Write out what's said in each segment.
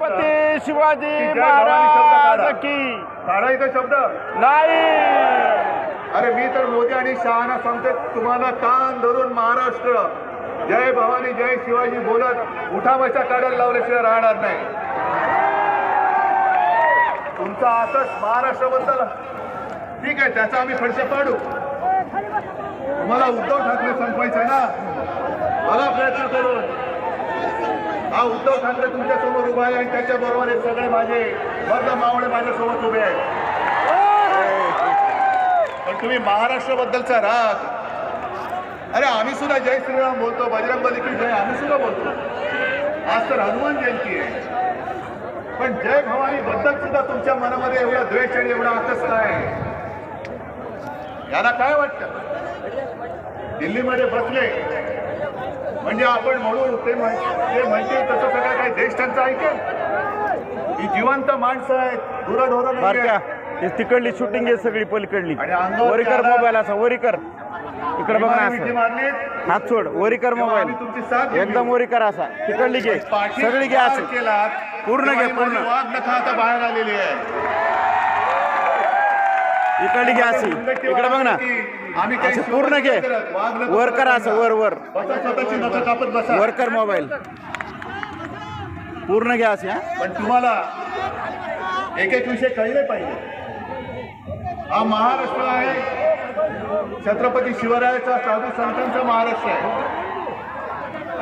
छत्रपती शिवाजी महाराज. की. काढा इथं शब्द. नाही. अरे मी तर मोदी आणि शहाना सांगते तुम्हाला कान धरून महाराष्ट्र. जय भवानी जय शिवाजी बोलत उठा बशा काढायला लावल्याशिवाय राहणार नाही. तुमचा आतच महाराष्ट्राबद्दल. ठीक आहे त्याचा आम्ही फडशे पाडू. तुम्हाला उद्धव ठाकरे संपवायचा आहे ना मला प्रयत्न करून हा उद्धव ठाकरे तुमच्यासमोर उभा आहे आणि त्याच्या बरोबर हे सगळे माझे वर्ध मावळे माझ्यासोबत उभे आहेत. पण तुम्ही महाराष्ट्राबद्दलचा राग. अरे आम्ही सुद्धा जय श्रीराम बोलतो बजरंग बली की जय आम्ही सुद्धा बोलतो. आज तर हनुमान जयंती आहे. पण जय भवानी बद्दल सुद्धा तुमच्या मनामध्ये एवढा द्वेष आणि एवढा आकस काय? याला काय वाटतं? दिल्लीमध्ये बसले म्हणजे आपण म्हणू ते म्हण ते म्हणतील तसं सगळं काही देश त्यांचा ऐकेल. ही जिवंत माणसं आहेत. दुराढोरं नाही बारक्या आहेत. ही तिकडली शूटिंग आहे सगळी पलीकडली. आणि अंगावर वरी कर त्याला- मोबाईल असा वरी कर. इकडे बघ ना हात सोड वरी कर तेव्हा आम्ही मोबाईल. एकदम वरी कर असा. तिकडली घे. सगळी घे पार असं पूर्ण घे, पूर्ण. आता बाहेर आलेली आहे. इकडली घे अशी. इकडे बघ ना. आम्ही असं पूर्ण घे. शोधत नाही करत. वाघ नखं वर कर असं वर वर. वर कर मोबाईल. पूर्ण घे असे पण तुम्हाला एक एक विषय कळले पाहिजे. हा महाराष्ट्र आहे. छत्रपती शिवरायाचा साधू संतांचा महाराष्ट्र आहे.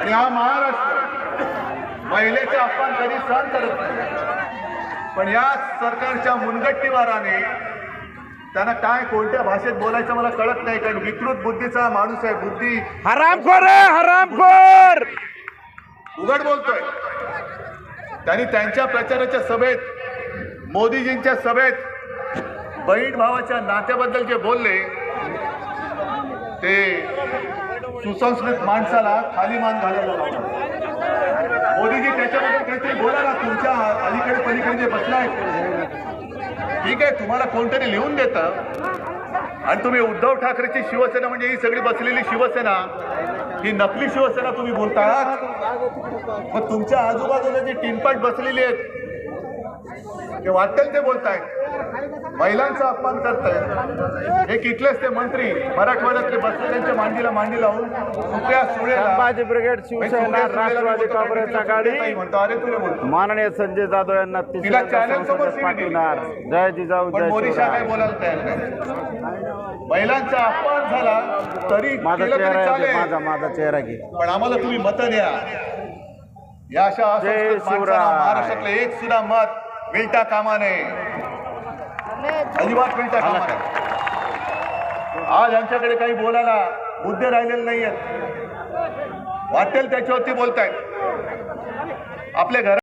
आणि हा महाराष्ट्र महिलेचे अपमान कधी सहन करत नाही. पण या सरकारच्या मुनगट्टीवाराने त्यांना काय कोणत्या भाषेत बोलायचं मला कळत नाही कारण विकृत बुद्धीचा माणूस आहे बुद्धी. हरामखोर आहे, हरामखोर उघड बोलतोय. त्यांनी त्यांच्या प्रचाराच्या सभेत मोदीजींच्या सभेत बहीण भावाच्या नात्याबद्दल जे बोलले ते सुसंस्कृत माणसाला खाली मान घालायला मोदीजी त्याच्याबद्दल काहीतरी बोला ना तुमच्या अलीकडे पलीकडे जे बसलाय. ठीक आहे तुम्हाला कोणतरी लिहून देतं. आणि तुम्ही उद्धव ठाकरेची शिवसेना म्हणजे ही सगळी बसलेली शिवसेना ही नकली शिवसेना तुम्ही बोलतात. मग तुमच्या आजूबाजूला जी टिनपाट बसलेली आहेत ते वाटेल ते बोलतायत. महिलांचा अपमान करतायत. हे किटलेच ते मंत्री मराठवाड्यातले बसले त्यांच्या मांडीला मांडी लावून सुप्रिया सुळेला संभाजी ब्रिगेड शिवसेना राष्ट्रवादी काँग्रेस आघाडी म्हणतो. अरे तुला बोलतो. माननीय संजय जाधव यांना तिला channel समोर. पाठवणार. जय जिजाऊ जय मोदी शाह काय बोलायला तयार नाही. महिलांचा अपमान झाला तरी माझा चेहरा. माझा माझा चेहरा घे. पण आम्हाला तुम्ही मतं द्या. या अशा. महाराष्ट्रातलं एक सुद्धा मत मिळता कामा नये अजिबात मिळता कामा नये आज आमच्याकडे काही बोलायला मुद्दे राहिलेले नाहीयेत. वाटेल त्याच्यावरती बोलतायत. आपल्या घर